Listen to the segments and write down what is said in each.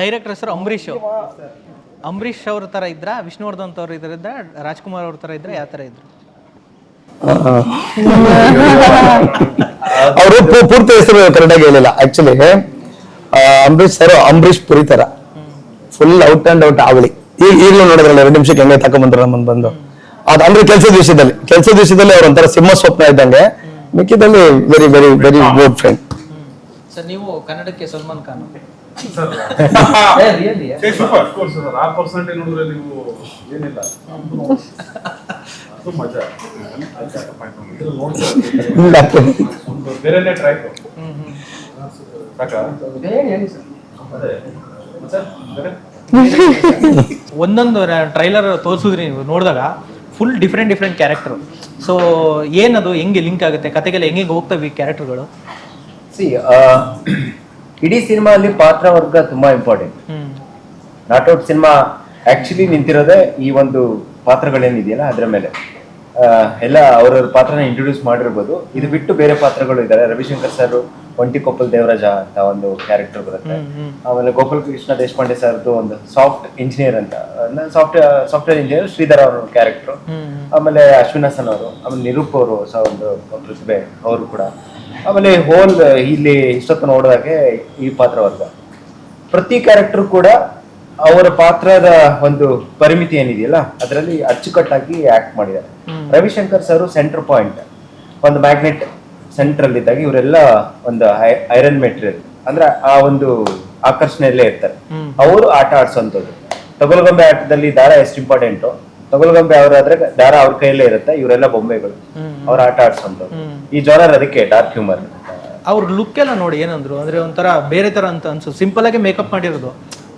Director ಹೆಸರು ಅಂಬರೀಷ್ ಅಂಬರೀಷ್ ಅವ್ರ ಥರ ಇದ್ರ ವಿಷ್ಣುವರ್ಧನ್ ಅವ್ರ ಇದ್ರ ರಾಜ್ಕುಮಾರ್ ಅವ್ರ ಥರ ಇದ್ರೆ ಯಾವ ಥರ ಇದ್ರು? ಅವರು ಪೂರ್ತಿ ಹೆಸರು ಕರೆಕ್ಟಾಗಿ ಹೇಳಿಲ್ಲ. ಆಕ್ಚುಲಿ ಅಂಬರೀಶ್ ಸರ್ ಅಂಬರೀಶ್ ಪುರಿ ತರ ಫುಲ್ ಔಟ್ ಅಂಡ್ ಔಟ್ ಆವಳಿ. ಈಗ ಈಗಲೂ ನೋಡಿದ್ರಲ್ಲ ಎರಡು ನಿಮಿಷಕ್ಕೆ ಹೆಂಗೆ ತಕೊಂಡ್ಬಂದ್ರು ನಮ್ಮನ್ನು ಬಂದು. ಅದು ಅಂದ್ರೆ ಕೆಲಸದ ವಿಷಯದಲ್ಲಿ. ಕೆಲಸದ ವಿಷಯದಲ್ಲಿ ಅವ್ರ ಒಂಥರ ಸಿಂಹ ಸ್ವಪ್ನ ಇದ್ದಂಗೆ. ಮಿಕ್ಕಿದಲ್ಲಿ very very very good friend sir ನೀವು ಕನ್ನಡಕ್ಕೆ ಸಲ್ಮಾನ್ ಖಾನ್ ನೋಡಿದ್ರೆ ನೀವು ಏನಿಲ್ಲ ಒಂದೊಂದು ಟ್ರೈಲರ್ ತೋರಿಸಿದ್ರಿ ನೀವು, ನೋಡಿದಾಗ full different different character so ಏನದು, ಹೆಂಗೆ ಲಿಂಕ್ ಆಗುತ್ತೆ, ಕತೆಗೆಲ್ಲ ಹೆಂಗೆ ಹೋಗ್ತವೆ ಈ ಕ್ಯಾರೆಕ್ಟರ್ಗಳು ಇಡೀ ಸಿನಿಮಾ ಅಲ್ಲಿ ಪಾತ್ರ ವರ್ಗ ತುಂಬಾ important not out cinema actually ನಿಂತಿರೋದೇ ಈ ಒಂದು ಪಾತ್ರಗಳೇನಿದೆಯಲ್ಲ ಅದ್ರ ಮೇಲೆ. ಎಲ್ಲ ಅವ್ರವ್ರ ಪಾತ್ರನ ಇಂಟ್ರೊಡ್ಯೂಸ್ ಮಾಡಿರ್ಬೋದು. ಇದು ಬಿಟ್ಟು ಬೇರೆ ಪಾತ್ರಗಳು ಇದ್ದಾರೆ ರವಿಶಂಕರ್ ಸರ್ ಒಂಟಿಕೊಪ್ಪಲ್ ದೇವರಾಜ ಅಂತ ಒಂದು ಕ್ಯಾರೆಕ್ಟರ್ ಬರುತ್ತೆ. ಆಮೇಲೆ ಗೋಪಾಲ್ ಕೃಷ್ಣ ದೇಶಪಾಂಡೆ ಸರ್ದು ಒಂದು ಸಾಫ್ಟ್ ಇಂಜಿನಿಯರ್ ಅಂತ. ಸಾಫ್ಟ್ವೇರ್ ಸಾಫ್ಟ್ವೇರ್ ಇಂಜಿನಿಯರ್ ಶ್ರೀಧರ್ ಅವ್ರ ಕ್ಯಾರೆಕ್ಟರ್ ಆಮೇಲೆ ಅಶ್ವಿನ್ ಹಸನ್ ಅವರು ಆಮೇಲೆ ನಿರೂಪ್ ಅವರು ಸಹ ಒಂದು ಪ್ರತಿಭೆ ಅವರು ಕೂಡ. ಆಮೇಲೆ ಹೋಲ್ ಇಲ್ಲಿ ಇಷ್ಟೊತ್ತು ನೋಡಿದಾಗೆ ಈ ಪಾತ್ರ ವರ್ಗ. ಪ್ರತಿ ಕ್ಯಾರೆಕ್ಟರ್ ಕೂಡ ಅವರ ಪಾತ್ರದ ಒಂದು ಪರಿಮಿತಿ ಏನಿದೆಯಲ್ಲ ಅದರಲ್ಲಿ ಅಚ್ಚುಕಟ್ಟಾಗಿ ಆಕ್ಟ್ ಮಾಡಿದ್ದಾರೆ. ರವಿಶಂಕರ್ ಸರ್ ಸೆಂಟರ್ ಪಾಯಿಂಟ್ ಒಂದು ಮ್ಯಾಗ್ನೆಟ್ ಸೆಂಟ್ರಲ್ ಇದ್ದಾಗ ಇವರೆಲ್ಲ ಒಂದು ಐರನ್ ಮೆಟೀರಿಯಲ್ ಅಂದ್ರೆ ಆ ಒಂದು ಆಕರ್ಷಣೆಯಲ್ಲೇ ಇರ್ತಾರೆ. ಅವರು ಆಟ ಆಡ್ಸೋಂಥದ್ದು. ತಗೊಲಗೊಂಬೆ ಆಟದಲ್ಲಿ ದಾರ ಎಷ್ಟು ಇಂಪಾರ್ಟೆಂಟು ತಗೊಲಗೊಂಬೆ ಅವರಾದ್ರೆ ದಾರ ಅವ್ರ ಕೈಯಲ್ಲೇ ಇರುತ್ತೆ ಇವರೆಲ್ಲ ಬೊಂಬೆಗಳು. ಅವ್ರ ಆಟ ಆಡ್ಸೋಂಥದ್ದು. ಈ ಜ್ವರ ಅದಕ್ಕೆ ಡಾರ್ಕ್ ಹ್ಯೂಮರ್ ಅವ್ರ ಲುಕ್ ಎಲ್ಲ ನೋಡಿ ಏನಂದ್ರು ಅಂದ್ರೆ ಒಂಥರ ಬೇರೆ ತರ ಅಂತ ಅನ್ಸು. ಸಿಂಪಲ್ ಆಗಿ ಮೇಕಪ್ ಮಾಡಿರೋದು.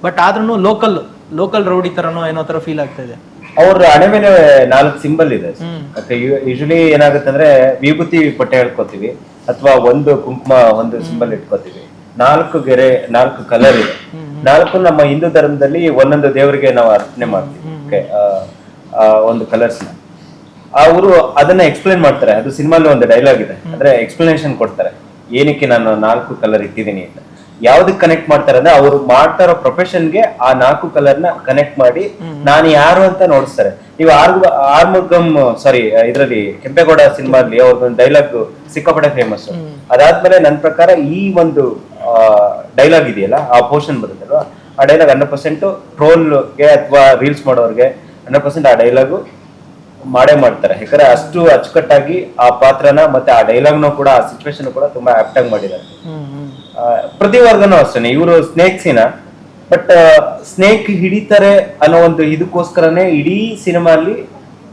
ಬಟ್ ಆದ್ರೂ ಲೋಕಲ್ ಲೋಕಲ್ ರೌಡಿ ತರನೋ ಏನೋ ತರ ಫೀಲ್ ಆಗ್ತಾ ಇದೆ. ಅವ್ರ ಹಣೆ ಮೇಲೆ ನಾಲ್ಕು ಸಿಂಬಲ್ ಇದೆ ಯೂಶಲಿ ಏನಾಗುತ್ತೆ ಅಂದ್ರೆ ವಿಭೂತಿ ಪಟ್ಟೆ ಹೇಳ್ಕೊತೀವಿ ಅಥವಾ ಒಂದು ಕುಂಕುಮ ಒಂದು ಸಿಂಬಲ್ ಇಟ್ಕೋತೀವಿ. ನಾಲ್ಕು ಗೆರೆ ನಾಲ್ಕು ಕಲರ್ ಇದೆ. ನಾಲ್ಕು ನಮ್ಮ ಹಿಂದೂ ಧರ್ಮದಲ್ಲಿ ಒಂದೊಂದು ದೇವರಿಗೆ ನಾವು ಅರ್ಪಣೆ ಮಾಡ್ತೀವಿ. ಒಂದು ಕಲರ್ಸ್ನ. ಅವರು ಅದನ್ನ ಎಕ್ಸ್ಪ್ಲೈನ್ ಮಾಡ್ತಾರೆ. ಅದು ಸಿನಿಮಾಲಿ ಒಂದು ಡೈಲಾಗ್ ಇದೆ. ಅಂದ್ರೆ ಎಕ್ಸ್ಪ್ಲನೇಷನ್ ಕೊಡ್ತಾರೆ. ಏನಕ್ಕೆ ನಾನು ನಾಲ್ಕು ಕಲರ್ ಇಟ್ಟಿದ್ದೀನಿ ಅಂತ. ಯಾವ್ದಕ್ ಕನೆಕ್ಟ್ ಮಾಡ್ತಾರೆ ಅಂದ್ರೆ ಅವ್ರು ಮಾಡ್ತಾ ಇರೋ ಪ್ರೊಫೆಷನ್ಗೆ ಆ ನಾಲ್ಕು ಕಲರ್ನ ಕನೆಕ್ಟ್ ಮಾಡಿ ನಾನು ಯಾರು ಅಂತ ನೋಡಿಸ್ತಾರೆ. ನೀವು ಆರ್ ಆರ್ಮುಗಮ್ ಸಾರಿ ಇದರಲ್ಲಿ ಕೆಂಪೇಗೌಡ ಸಿನಿಮಾದಲ್ಲಿ ಅವ್ರದ್ದೊಂದು ಡೈಲಾಗ್ ಸಿಕ್ಕಾಪಟ್ಟೆ ಫೇಮಸ್ ಅದಾದ್ಮೇಲೆ ನನ್ನ ಪ್ರಕಾರ ಈ ಒಂದು ಡೈಲಾಗ್ ಇದೆಯಲ್ಲ ಆ ಪೋರ್ಷನ್ ಬರುತ್ತಲ್ವಾ ಆ ಡೈಲಾಗ್ ಹಂಡ್ರೆಡ್ ಪರ್ಸೆಂಟ್ ಟ್ರೋಲ್ಗೆ ಅಥವಾ ರೀಲ್ಸ್ ಮಾಡೋರ್ಗೆ ಹಂಡ್ರೆಡ್ ಪರ್ಸೆಂಟ್ ಆ ಡೈಲಾಗು ಮಾಡೇ ಮಾಡ್ತಾರೆ. ಯಾಕಂದ್ರೆ ಅಷ್ಟು ಅಚ್ಚುಕಟ್ಟಾಗಿ ಆ ಪಾತ್ರನ ಮತ್ತೆ ಆ ಡೈಲಾಗ್ನು ಕೂಡ ಆ ಸಿಚುವೇಶನ್ ಕೂಡ ತುಂಬಾ ಆಪ್ಟ್ ಆಗಿ ಮಾಡಿದ್ದಾರೆ. ಆ, ಪ್ರತಿ ವರ್ಗನೂ ಅಷ್ಟೇ ಇವರು ಸ್ನೇಕ್ಸಿನ ಬಟ್ ಸ್ನೇಕ್ ಹಿಡಿತಾರೆ ಅನ್ನೋ ಒಂದು ಇದಕ್ಕೋಸ್ಕರನೇ ಇಡೀ ಸಿನಿಮಾ ಅಲ್ಲಿ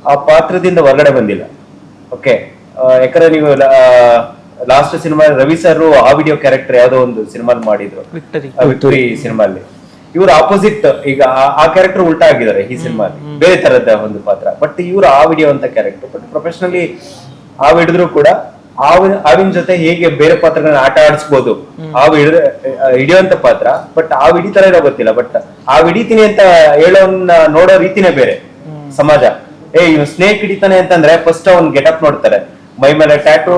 ಆ ಪಾತ್ರದಿಂದ ಹೊರಗಡೆ ಬಂದಿಲ್ಲ. ಓಕೆ ಯಾಕಂದ್ರೆ ನೀವು ಲಾಸ್ಟ್ ಸಿನಿಮಾ ರವಿ ಸರ್ ಆ ವಿಡಿಯೋ ಕ್ಯಾರೆಕ್ಟರ್ ಯಾವ್ದೋ ಒಂದು ಸಿನಿಮಾ ಮಾಡಿದ್ರು. ವಿಕ್ಟರಿ ವಿಕ್ಟೋರಿ ಸಿನಿಮಾಲಿ ಇವರು ಆಪೋಸಿಟ್ ಈಗ ಆ- ಆ ಕ್ಯಾರೆಕ್ಟರ್ ಉಲ್ಟಾ ಆಗಿದ್ದಾರೆ ಈ ಸಿನಿಮಾ ಬೇರೆ ತರದ ಒಂದು ಪಾತ್ರ. ಬಟ್ ಇವರು ಆ ವಿಡಿಯೋ ಅಂತ ಕ್ಯಾರೆಕ್ಟರ್ ಬಟ್ ಪ್ರೊಫೆಷನಲಿ ಆ ಹಿಡಿದ್ರು ಕೂಡ ಹಾವಿನ ಹಾವಿನ ಜೊತೆ ಹೇಗೆ ಬೇರೆ ಪಾತ್ರಗಳನ್ನ ಆಟ ಆಡಿಸ್ಬೋದು? ಹಾವು ಹಿಡಿದ ಹಿಡಿಯುವಂತ ಪಾತ್ರ ಬಟ್ ಹಾವು ಹಿಡಿತಾರ ಇರೋ ಗೊತ್ತಿಲ್ಲ ಬಟ್ ಹಾವು ಹಿಡಿತೀನಿ ಅಂತ ಹೇಳೋನ್ನ ನೋಡೋ ರೀತಿನೇ ಬೇರೆ ಸಮಾಜ. ಏ ಇವ್ ಸ್ನೇಕ್ ಹಿಡಿತಾನೆ ಅಂತಂದ್ರೆ ಫಸ್ಟ್ ಅವ್ನ್ ಗೆಟಪ್ ನೋಡ್ತಾರೆ. ಮೈ ಮೇಲೆ ಟ್ಯಾಟು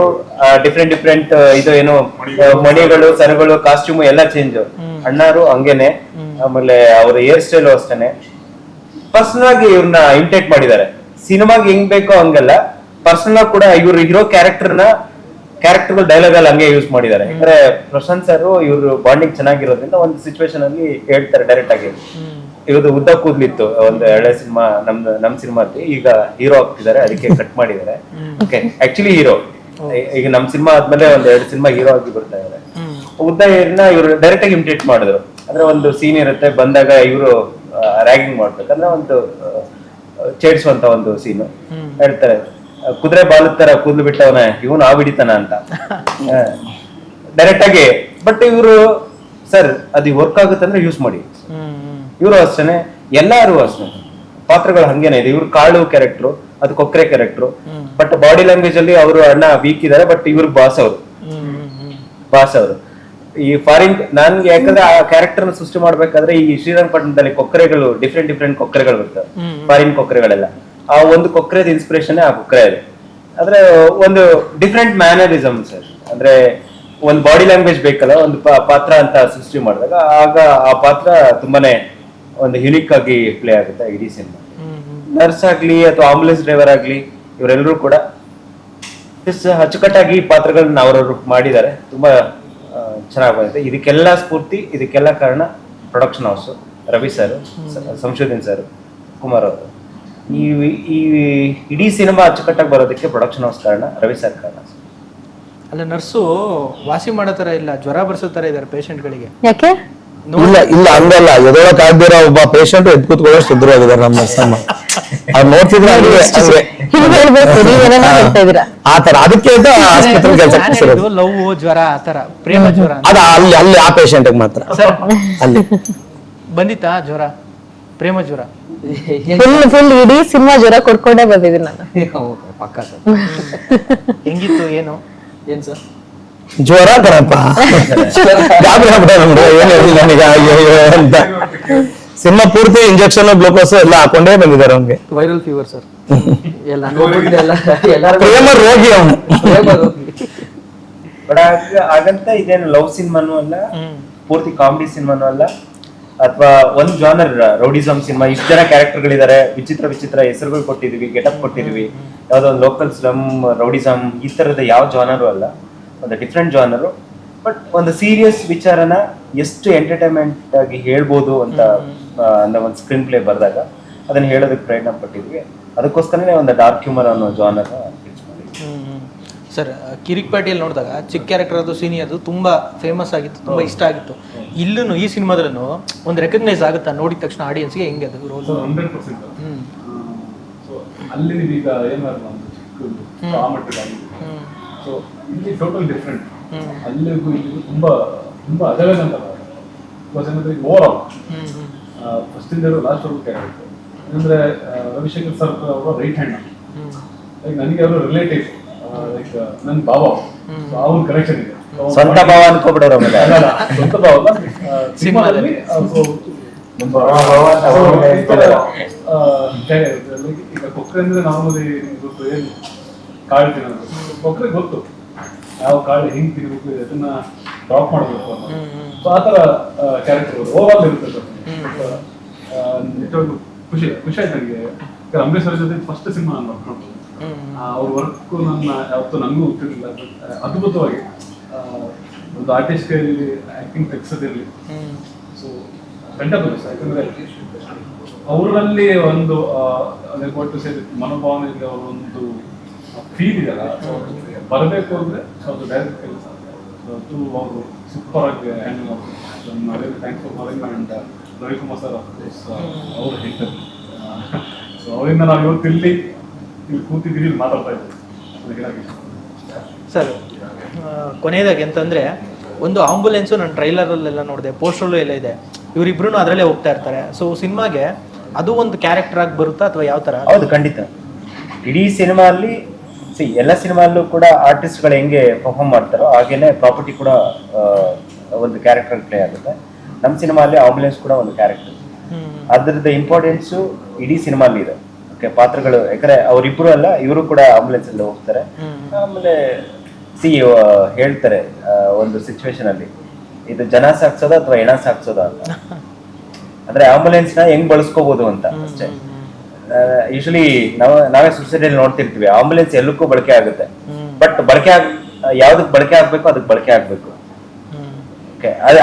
ಡಿಫ್ರೆಂಟ್ ಡಿಫ್ರೆಂಟ್ ಇದು ಏನು ಆ, ಮಣಿಗಳು. ಸರಗಳು ಕಾಸ್ಟ್ಯೂಮ್ ಎಲ್ಲ ಚೇಂಜ್ ಅಣ್ಣಾರು ಹಂಗೇನೆ ಆಮೇಲೆ ಅವ್ರ ಹೇರ್ ಸ್ಟೈಲು ಅಷ್ಟೇನೆ. ಪರ್ಸನಲ್ ಆಗಿ ಇವ್ರನ್ನ ಇಮಿಟೇಟ್ ಮಾಡಿದ್ದಾರೆ. ಸಿನಿಮಾಗೆ ಹೆಂಗ್ ಬೇಕೋ ಹಂಗಲ್ಲ. ಪರ್ಸನಲ್ ಆಗಿ ಕೂಡ ಇವ್ರು ಇರೋ ಕ್ಯಾರೆಕ್ಟರ್ನ ಕ್ಯಾರೆಕ್ಟರ್ ಡೈಲಾಗ್ ಅಲ್ಲಿ ಹಂಗೆ ಯೂಸ್ ಮಾಡಿದ್ದಾರೆ. ಅಂದ್ರೆ ಪ್ರಶಾಂತ್ ಸರ್ ಇವ್ರು ಬಾಂಡಿಂಗ್ ಚೆನ್ನಾಗಿರೋದ್ರಿಂದ ಒಂದು ಸಿಚುವೇಶನ್ ಅಲ್ಲಿ ಹೇಳ್ತಾರೆ ಡೈರೆಕ್ಟ್ ಆಗಿ. ಇವ್ರದ್ದು ಉದ್ದ ಕೂದ್ಲಿತ್ತು ಒಂದು ಎಳೆ ಸಿನಿಮಾ ನಮ್ದು ನಮ್ ಸಿನಿಮಾದಲ್ಲಿ. ಈಗ ಹೀರೋ ಆಗ್ತಿದ್ದಾರೆ ಅದಕ್ಕೆ ಕಟ್ ಮಾಡಿದ್ದಾರೆ. ಓಕೆ ಆಕ್ಚುಲಿ ಹೀರೋ ಈಗ ನಮ್ ಸಿನಿಮಾ ಆದ್ಮೇಲೆ ಒಂದ್ ಎರಡು ಸಿನಿಮಾ ಹೀರೋ ಆಗಿ ಬರ್ತಾ ಇದಾರೆ. ಉದ್ದ ಏರ್ನ ಇವ್ರು ಡೈರೆಕ್ಟ್ ಆಗಿ ಇಮಿಟೇಟ್ ಮಾಡಿದ್ರು. ಅಂದ್ರೆ ಒಂದು ಸೀನ್ ಇರುತ್ತೆ ಬಂದಾಗ ಇವರು ರ್ಯಾಗಿಂಗ್ ಮಾಡ್ಬೇಕಂದ್ರೆ ಒಂದು ಚೇಡ್ಸುವಂತ ಒಂದು ಸೀನು ಹೇಳ್ತಾರೆ. ಕುದುರೆ ಬಾಲದ ಕೂದಲು ಕೂದ್ಲು ಬಿಟ್ಟವನ ಇವನು ಆ ಬಿಡಿತಾನ ಅಂತ. ಡೈರೆಕ್ಟ್ ಆಗಿ ಬಟ್ ಇವರು ಸರ್ ಅದು ವರ್ಕ್ ಆಗುತ್ತೆ ಅಂದ್ರೆ ಯೂಸ್ ಮಾಡಿ. ಇವರು ಅಷ್ಟೇನೆ ಎಲ್ಲಾರು ಅಷ್ಟೇ ಪಾತ್ರಗಳು ಹಂಗೇನೆ ಇದೆ. ಇವ್ರು ಕಾಳು ಕ್ಯಾರೆಕ್ಟ್ರು ಅದು ಕೊಕ್ಕರೆ ಕ್ಯಾರೆಕ್ಟ್ರು ಬಟ್ ಬಾಡಿ ಲ್ಯಾಂಗ್ವೇಜ್ ಅಲ್ಲಿ ಅವರು ಅಣ್ಣ ವೀಕ್ ಇದಾರೆ ಬಟ್ ಇವ್ರು ಬಾಸ್ ಅವರು. ಬಾಸ್ ಅವರು. ಈ ಫಾರಿನ್ ನನ್ಗೆ ಯಾಕಂದ್ರೆ ಆ ಕ್ಯಾರೆಕ್ಟರ್ ಸೃಷ್ಟಿ ಮಾಡ್ಬೇಕಾದ್ರೆ ಈ ಶ್ರೀರಂಗಪಟ್ಟಣದಲ್ಲಿ ಕೊಕ್ಕರೆಗಳು ಡಿಫ್ರೆಂಟ್ ಡಿಫ್ರೆಂಟ್ ಕೊಕ್ಕರೆಗಳು ಬರ್ತವೆ. ಫಾರಿನ್ ಕೊಕ್ಕರೆಗಳೆಲ್ಲ ಆ ಒಂದು ಕೊಕ್ರೆದ ಇನ್ಸ್ಪಿರೇಷನ್ ಆ ಕೊಕ್ರೆ ಇದೆ ಆದ್ರೆ ಒಂದು ಡಿಫ್ರೆಂಟ್ ಮ್ಯಾನರಿಸಮ್ ಸರ್ ಅಂದ್ರೆ ಒಂದು ಬಾಡಿ ಲ್ಯಾಂಗ್ವೇಜ್ ಬೇಕಲ್ಲ ಒಂದು ಪಾತ್ರ ಅಂತ ಸೃಷ್ಟಿ ಮಾಡಿದಾಗ ಆಗ ಆ ಪಾತ್ರ ತುಂಬಾನೇ ಒಂದು ಯುನಿಕ್ ಆಗಿ ಪ್ಲೇ ಆಗುತ್ತೆ ಇಡೀ ಸಿನಿಮಾ. ನರ್ಸ್ ಆಗ್ಲಿ ಅಥವಾ ಆಂಬುಲೆನ್ಸ್ ಡ್ರೈವರ್ ಆಗ್ಲಿ ಇವರೆಲ್ಲರೂ ಕೂಡ ಅಚ್ಚುಕಟ್ಟಾಗಿ ಪಾತ್ರಗಳನ್ನ ಅವರವರು ಮಾಡಿದ್ದಾರೆ. ತುಂಬಾ ಚೆನ್ನಾಗಿ ಬಂದಿದೆ. ಇದಕ್ಕೆಲ್ಲ ಸ್ಫೂರ್ತಿ ಇದಕ್ಕೆಲ್ಲ ಕಾರಣ production house Ravi sir Samshodhan sir Kumar ಅವರು. ಈ ಈ ಇಡೀ ಸಿನಿಮಾ ಅಚ್ಚುಕಟ್ಟಾಗಿ ಬರೋದಕ್ಕೆ ಪ್ರೊಡಕ್ಷನ್ ಹೌಸ್ ಕಾರಣ ರವಿ ಸರ್ ಕಾರಣ ಅಲ್ಲ ನರ್ಸು ವಾಸಿ ಮಾಡೋ ತರ ಇಲ್ಲ ಜ್ವರ ಬರ್ಸೋ ತರ ಇದ್ದಾರೆ ಪೇಷಂಟ್ಗಳಿಗೆ ಯಾಕೆ? ಇಲ್ಲ ಇಲ್ಲ ಹಂಗಲ್ಲ. ಎದೊಳಕ್ ಆಗ್ದಿರೋ ಒಬ್ಬ ಪೇಷಂಟ್ ಎದ್ ಕೂತ್ಕೊಳ್ಳೋಷ್ಟು ಸುಂದರವಾಗಿದ್ದಾರೆ ನಮ್ಮ ನರ್ಸಮ್ಮ. ಅವ್ರು ನೋಡ್ತಿದ್ರೆ ಹಂಗೆ ಹಂಗೆ. ಹಿಂಗ್ ಹೇಳ್ಬೇಕು ನೀವೇನೇನೋ ಹೇಳ್ತಾ ಇದೀರಾ ಆ ತರ ಅದಕ್ಕೆ ಅಂತ ಆಸ್ಪತ್ರೆ ಕೆಲಸ ಲವ್ ಜ್ವರ ಆ ಥರ. ಪ್ರೇಮ ಜ್ವರ ಅಂತ. ಅದ ಅಲ್ಲಿ ಅಲ್ಲಿ ಆ ಪೇಷಂಟ್ ಮಾತ್ರ. ಸರ್ ಅಲ್ಲಿ. ಬಂದಿತ್ತಾ ಜ್ವರ? ಪ್ರೇಮ ಜ್ವರ? ಫುಲ್ ಫುಲ್ ಇಡೀ ಸಿನಿಮಾ ಜ್ವರ ಕೊಡ್ಕೊಂಡೇ ಬಂದಿದ್ದೀನಿ ನಾನು. ಪಕ್ಕ ಸರ್. ಹೆಂಗಿತ್ತು ಏನು? ಏನ್ ಸರ್? ಜ್ವರ ಕಣಪ್ಪ. ಗಾಬರಿ ಆಗ್ಬಿಟ್ಟ ನಮ್ಗೆ. ಏನ್ ಹೇಳಿಲ್ಲ ನನಗೆ? ಅಯ್ಯೋ ಅಯ್ಯೋ ಅಂತ. ಸಿನಿಮಾ ಪೂರ್ತಿ ಇಂಜೆಕ್ಷನ್ ಗ್ಲೂಕೋಸ್ ಎಲ್ಲ ಹಾಕೊಂಡೇ ಬಂದಿದ್ದಾರೆ ಅವ್ನಿಗೆ ವೈರಲ್ ಫೀವರ್ ಸರ್ ಎಲ್ಲ ಎಲ್ಲ ಪ್ರೇಮ ರೋಗಿ ಅವನು. ಬಟ್ ಹಾಗಂತ ಇದೇನು ಲವ್ ಸಿನಿಮಾನು ಅಲ್ಲ ಪೂರ್ತಿ ಕಾಮಿಡಿ ಸಿನಿಮಾನು ಅಲ್ಲ ಅಥವಾ ಒಂದ್ ಜಾನರ್ ರೌಡಿಸಮ್ ಸಿನಿಮಾ ಇಷ್ಟು ಜನ ಕ್ಯಾರೆಕ್ಟರ್ಗಳಿದ್ದಾರೆ ವಿಚಿತ್ರ ವಿಚಿತ್ರ ಹೆಸರುಗಳು ಕೊಟ್ಟಿದೀವಿ ಗೆಟಪ್ ಕೊಟ್ಟಿದೀವಿ. ಯಾವ್ದೋ ಒಂದು ಲೋಕಲ್ ಸ್ಲಮ್ ರೌಡಿಸಮ್ ಈ ತರದ ಯಾವ ಜಾನರು ಅಲ್ಲ. ಒಂದು ಡಿಫ್ರೆಂಟ್ ಜಾನರು ಬಟ್ ಒಂದು ಸೀರಿಯಸ್ ವಿಚಾರನ ಎಷ್ಟು ಎಂಟರ್ಟೈನ್ಮೆಂಟ್ ಆಗಿ ಹೇಳ್ಬೋದು ಅಂತ ಅಂದ್ರೆ ಒಂದು ಸ್ಕ್ರೀನ್ ಪ್ಲೇ ಬರೆದಾಗ ಅದನ್ನ ಹೇಳೋದಕ್ಕೆ ಪ್ರಯತ್ನ ಪಟ್ಟಿದ್ವಿ. ಅದಕ್ಕೋಸ್ಕರನೇ ಒಂದು ಡಾರ್ಕ್ ಹ್ಯೂಮರ್ ಅನ್ನೋ ಜಾನರ್ ಸರ್ ಕಿರಿಕ್ ಪಾಟಿಯಲ್ಲಿ ನೋಡಿದಾಗ ಚಿಕ್ಕ ಕ್ಯಾರೆಕ್ಟರ್ ಅದು ಸೀನಿಯರ್ದು ತುಂಬ ಫೇಮಸ್ ಆಗಿತ್ತು ತುಂಬ ಇಷ್ಟ ಆಗಿತ್ತು. ಇಲ್ಲೂ ಈ ಸಿನಿಮಾದಲ್ಲೂ ಒಂದು ರೆಕಗ್ನೈಸ್ ಆಗುತ್ತಾ ನೋಡಿದ ತಕ್ಷಣ ಆಡಿಯನ್ಸ್ಗೆ ಹೆಂಗೆ ಅದು ರೋಲ್ ಹಂಡ್ರೆಡ್ ಪರ್ಸೆಂಟ್ ಸೊ ಅಲ್ಲಿ ನೀವೀಗ ಏನಾದ್ರು ಒಂದು ಆ ಮಟ್ಟದಾಗಿದೆ ಸೊ ಇಲ್ಲಿ ಟೋಟಲ್ ಡಿಫ್ರೆಂಟ್ ಅಲ್ಲಿಗೂ ಇಲ್ಲಿಗೂ ತುಂಬಾ ತುಂಬಾ ಅಜಗಜ ಅಂತ ಏನಂದ್ರೆ ಓವರ್ ಆಲ್ ಫಸ್ಟ್ ಇಂದ ಲಾಸ್ಟ್ ವರ್ಗು ಕ್ಯಾರೆಕ್ಟರ್ ಅಂದ್ರೆ ರವಿಶಂಕರ್ ಸರ್ ಅವರ ರೈಟ್ ಹ್ಯಾಂಡ್ ಲೈಕ್ ನನಗೆ ಅವರು ರಿಲೇಟಿವ್ ಲೈಕ್ ನನ್ನ ಭಾವ. ಅವ್ರ ಕನೆಕ್ಷನ್ ಇದೆ. ಸ್ವಂತ ಭಾವ ಅನ್ಕೋಬಿಡೋರು ಸ್ವಂತ ಭಾವ ಅಲ್ಲ. ಸಿನಿಮಾದಲ್ಲಿ ಅಂತ ಈಗ ಕೊಕ್ಕರೆ ಅಂದ್ರೆ ನಾರ್ಮಲಿ ಗೊತ್ತು ಏನು? ಕಾಳು ತಿನ್ನೋದು. ಕೊಕ್ಕರೆ ಗೊತ್ತು. ಯಾವ ಕಾಳು ಹೆಂಗ್ ತಿನ್ಬೇಕು ಅದನ್ನ ಡ್ರಾಪ್ ಮಾಡಬೇಕು ಸೊ ಆ ತರ ಕ್ಯಾರೆಕ್ಟರ್ ಓವರ್ ಇರುತ್ತೆ ಸರ್. ನಿಜವಾಗ್ಲೂ ಖುಷಿ ಖುಷಿ ಆಯ್ತು ನನಗೆ. ಅಂಬರೀಶ್ ಅವ್ರ ಜೊತೆ ಫಸ್ಟ್ ಸಿನಿಮಾ ನಾನು ಮಾಡ್ಬೋದು ಅವ್ರ ವರ್ಕ್ ನನ್ನ ಯಾವತ್ತೂ ನನಗೂ ಗೊತ್ತಿರಲಿಲ್ಲ. ಅದ್ಭುತವಾಗಿ. ಒಂದು ಆರ್ಟಿಸ್ಟ್ ಕೈಯಲ್ಲಿ ಆಕ್ಟಿಂಗ್ ತೆಗ್ಸೋದಿರಲಿ ಸೊ ಫೆಂಟಬಲ್ ಯಾಕಂದ್ರೆ ಅವರಲ್ಲಿ ಒಂದು ಕೊಟ್ಟು ಸೇರಿ ಮನೋಭಾವನೆ ಇದೆ ಅವರ ಒಂದು ಫೀಲ್ ಇದೆಯಲ್ಲ ಬರಬೇಕು ಅಂದ್ರೆ ಅದು ಡೈರೆಕ್ಟ್ ಕೆಲಸ. ಅದು ಅವರು ಸೂಪರ್ ಆಗಿ ಹ್ಯಾಂಡಲ್ ಮಾಡ್ತಾರೆ. Thanks for calling and Ravikumar sir of course ಅವರು ಹೇಳ್ತಾರೆ. ಸೊ ಅವರಿಂದ ನಾವು ಇವತ್ತು ಇಲ್ಲಿ ಇಲ್ಲಿ ಕೂತಿದ್ದೀವಿ ಇಲ್ಲಿ ಮಾತಾಡ್ತಾ ಇದ್ದೀವಿ ಅದಕ್ಕೆ ಸರ್ ಕೊನೆಯದಾಗಿ ಅಂತಂದ್ರೆ ಒಂದು ಆಂಬುಲೆನ್ಸು ನಾನು ಟ್ರೈಲರಲ್ಲೆಲ್ಲ ನೋಡಿದೆ ಪೋಸ್ಟರ್ಲು ಎಲ್ಲ ಇದೆ. ಇವರಿಬ್ರು ಅದರಲ್ಲೇ ಹೋಗ್ತಾ ಇರ್ತಾರೆ. ಸೊ ಸಿನಿಮಾಗೆ ಅದು ಒಂದು ಕ್ಯಾರೆಕ್ಟರ್ ಆಗಿ ಬರುತ್ತಾ ಅಥವಾ ಯಾವ ಥರ? ಹೌದು ಖಂಡಿತ. ಇಡೀ ಸಿನಿಮಾ ಅಲ್ಲಿ ಸಿ ಎಲ್ಲ ಸಿನಿಮಾಲ್ಲೂ ಕೂಡ ಆರ್ಟಿಸ್ಟ್ಗಳು ಹೆಂಗೆ ಪರ್ಫಾರ್ಮ್ ಮಾಡ್ತಾರೋ ಹಾಗೇನೆ ಪ್ರಾಪರ್ಟಿ ಕೂಡ ಒಂದು ಕ್ಯಾರೆಕ್ಟರ್ ಪ್ಲೇ ಆಗುತ್ತೆ. ನಮ್ಮ ಸಿನಿಮಾಲ್ಲಿ ಆಂಬುಲೆನ್ಸ್ ಕೂಡ ಒಂದು ಕ್ಯಾರೆಕ್ಟರ್ ಅದ್ರದ್ದು ಇಂಪಾರ್ಟೆನ್ಸು ಇಡೀ ಸಿನಿಮಾಲಿ ಇದೆ. ಪಾತ್ರಗಳು ಯಾಕಂದ್ರೆ ಅವರಿಬ್ರು ಅಲ್ಲ ಇವರು ಕೂಡ ಆಂಬುಲೆನ್ಸ್ ಅಲ್ಲಿ ಹೋಗ್ತಾರೆ. ಆಮೇಲೆ ಸಿ ಹೇಳ್ತಾರೆ ಒಂದು ಸಿಚುವೇಶನ್ ಅಲ್ಲಿ ಇದು ಜನ ಸಾಕ್ಸೋದ ಅಥವಾ ಹೆಣ ಸಾಕ್ಸೋದ ಅಂತ. ಅಂದ್ರೆ ಆಂಬುಲೆನ್ಸ್ನ ಹೆಂಗ್ ಬಳಸ್ಕೋಬಹುದು ಅಂತ ಅಷ್ಟೇ. ಯೂಶಲಿ ನಾವು ನಾವೇ ಸೊಸೈಟಿಯಲ್ಲಿ ನೋಡ್ತಿರ್ತೀವಿ ಆಂಬುಲೆನ್ಸ್ ಎಲ್ಲಕ್ಕೂ ಬಳಕೆ ಆಗುತ್ತೆ. ಬಟ್ ಬಳಕೆ ಆಗ್ ಯಾವ್ದಕ್ ಬಳಕೆ ಆಗ್ಬೇಕು ಅದಕ್ಕೆ ಬಳಕೆ ಆಗ್ಬೇಕು.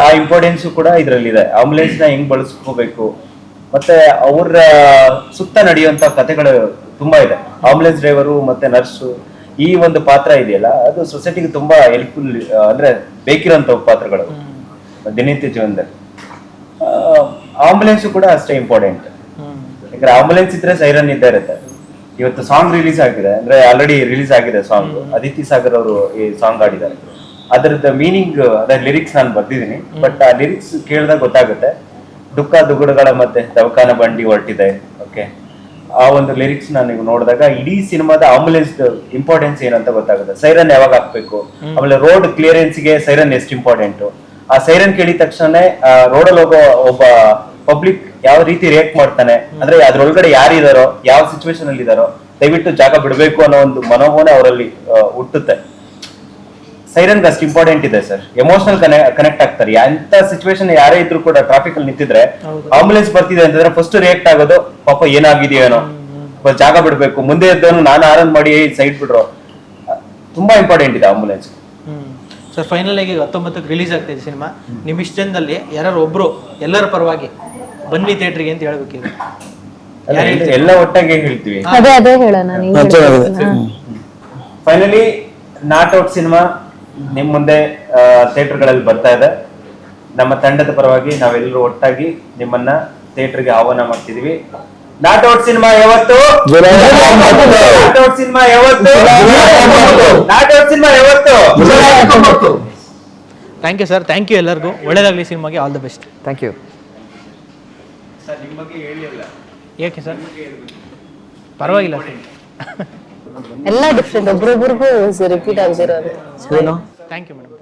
ಆ ಇಂಪಾರ್ಟೆನ್ಸ್ ಕೂಡ ಇದ್ರಲ್ಲಿ ಇದೆ ಆಂಬುಲೆನ್ಸ್ನ ಹೆಂಗ್ ಬಳಸ್ಕೋಬೇಕು? ಮತ್ತೆ ಅವ್ರ ಸುತ್ತ ನಡೆಯುವಂತ ಕಥೆಗಳು ತುಂಬಾ ಇದೆ. ಆಂಬುಲೆನ್ಸ್ ಡ್ರೈವರು ಮತ್ತೆ ನರ್ಸು ಈ ಒಂದು ಪಾತ್ರ ಇದೆಯಲ್ಲ ಅದು ಸೊಸೈಟಿಗೆ ತುಂಬಾ ಹೆಲ್ಪ್ಫುಲ್ ಅಂದ್ರೆ ಬೇಕಿರೋಂಥ ಪಾತ್ರಗಳು. ದಿನನಿತ್ಯ ಜೀವನದಲ್ಲಿ. ಆಂಬುಲೆನ್ಸ್ ಕೂಡ ಅಷ್ಟೇ ಇಂಪಾರ್ಟೆಂಟ್ ಯಾಕಂದ್ರೆ ಆಂಬುಲೆನ್ಸ್ ಇದ್ರೆ ಸೈರನ್ ಇದ್ದೇ ಇರುತ್ತೆ. ಇವತ್ತು ಸಾಂಗ್ ರಿಲೀಸ್ ಆಗಿದೆ ಅಂದ್ರೆ ಆಲ್ರೆಡಿ ರಿಲೀಸ್ ಆಗಿದೆ ಸಾಂಗ್ ಅದಿತಿ ಸಾಗರ್ ಅವರು ಈ ಸಾಂಗ್ ಆಡಿದ್ದಾರೆ ಅದರದ ಮೀನಿಂಗ್ ಅದ್ರ ಲಿರಿಕ್ಸ್ ನಾನು ಬರ್ದಿದ್ದೀನಿ. ಬಟ್ ಆ ಲಿರಿಕ್ಸ್ ಕೇಳಿದಾಗ ಗೊತ್ತಾಗುತ್ತೆ. ದುಃಖ ದುಗುಡಗಳ ಮಧ್ಯೆ ದವಖಾನ ಬಂಡಿ ಹೊರಟಿದೆ. ಓಕೆ ಆ ಒಂದು ಲಿರಿಕ್ಸ್ ನಾನು ನೀವು ನೋಡಿದಾಗ ಇಡೀ ಸಿನಿಮಾದ ಆಂಬುಲೆನ್ಸ್ ಇಂಪಾರ್ಟೆನ್ಸ್ ಏನಂತ ಗೊತ್ತಾಗುತ್ತೆ. ಸೈರನ್ ಯಾವಾಗ ಹಾಕ್ಬೇಕು? ಆಮೇಲೆ ರೋಡ್ ಕ್ಲಿಯರೆನ್ಸ್ಗೆ ಸೈರನ್ ಎಷ್ಟು ಇಂಪಾರ್ಟೆಂಟ್ ಆ ಸೈರನ್ ಕೇಳಿದ ತಕ್ಷಣ ರೋಡಲ್ಲಿ ಹೋಗೋ ಒಬ್ಬ ಪಬ್ಲಿಕ್ ಯಾವ ರೀತಿ ರಿಯಾಕ್ಟ್ ಮಾಡ್ತಾನೆ? ಅಂದ್ರೆ ಅದ್ರೊಳಗಡೆ ಯಾರಿದಾರೋ ಯಾವ ಸಿಚುವೇಶನ್ ಅಲ್ಲಿ ಇದಾರೋ ದಯವಿಟ್ಟು ಜಾಗ ಬಿಡಬೇಕು ಅನ್ನೋ ಒಂದು ಮನೋಭಾವನೆ ಅವರಲ್ಲಿ ಹುಟ್ಟುತ್ತೆ. ಸೈರನ್ ಅಷ್ಟು ಇಂಪಾರ್ಟೆಂಟ್ ಇದೆ ಸರ್. ಎಮೋಷನಲ್ ಕನೆಕ್ಟ್ ಆಗ್ತಾರೆ. ಎಂತ ಸಿಚುವೇಶನ್ ಯಾರೇ ಇದ್ರು ಕೂಡ ಟ್ರಾಫಿಕ್ ಅಲ್ಲಿ ನಿಂತಿದ್ರೆ ಆಂಬುಲೆನ್ಸ್ ಬರ್ತಿದೆ ಅಂತಂದ್ರೆ ಫಸ್ಟ್ ರಿಯಾಕ್ಟ್ ಆಗೋದು ಪಾಪ ಏನಾಗಿದೆಯೋ ಏನೋ? ಸ್ವಲ್ಪ ಜಾಗ ಬಿಡ್ಬೇಕು. ಮುಂದೆ ಇದ್ದವನು ನಾನು ಆರನ್ ಮಾಡಿ ಸೈಡ್ ಬಿಡ್ರು ತುಂಬಾ ಇಂಪಾರ್ಟೆಂಟ್ ಇದೆ ಆಂಬುಲೆನ್ಸ್ ಹ್ಮ್. ಸರ್ ಫೈನಲ್ ಆಗಿ ಹತ್ತೊಂಬತ್ತಕ್ಕೆ ರಿಲೀಸ್ ಆಗ್ತಿದೆ ಸಿನಿಮಾ. ನಿಮ್ಮ ಇಷ್ಟದಲ್ಲಿ ಯಾರು ಒಬ್ರು ಎಲ್ಲರ ಪರವಾಗಿ ಬನ್ನಿ ಥಿಯೇಟ್ರಿಗೆ ಅಂತ ಹೇಳ್ಬೇಕಿದೆ ಎಲ್ಲ ಒಟ್ಟಾಗಿ ಹೇಳ್ತೀವಿ. ಅದೇ ಅದೇ ಹೇಳೋಣ ಫೈನಲಿ ನಾಟ್ ಔಟ್ ಸಿನಿಮಾ. ನಿಮ್ ಮುಂದೆ ಥಿಯೇಟರ್ಗಳಲ್ಲಿ ಬರ್ತಾ ಇದೆ. ನಮ್ಮ ತಂಡದ ಪರವಾಗಿ ನಾವೆಲ್ಲರೂ ಒಟ್ಟಾಗಿ ನಿಮ್ಮನ್ನ ಥಿಯೇಟರ್ಗೆ ಆಹ್ವಾನ ಮಾಡ್ತಿದೀವಿ. ನಾಟ್ ಔಟ್ ಸಿನಿಮಾ ಯಾವತ್ತು. ನಾಟ್ ಔಟ್ ಸಿನಿಮಾ ಯಾವತ್ತು? ನಾಟ್ ಔಟ್ ಸಿನಿಮಾ ಯಾವತ್ತು? Thank you sir thank you ಎಲ್ಲರಿಗೂ. ಒಳ್ಳೇದಾಗಲಿ ಸಿನಿಮಾಗೆ. All the best thank you sir ನಿಮ್ಮ ಬಗ್ಗೆ ಹೇಳಿಲ್ಲ ಏಕೆ ಸರ್ ಪರವಾಗಿಲ್ಲ ಎಲ್ಲ ಡಿಫ್ರೆಂಟ್ ಒಬ್ರೊಬ್ರಿಗೂ ರಿಪೀಟ್ ಏನು ಥ್ಯಾಂಕ್ ಯು ಮೇಡಮ್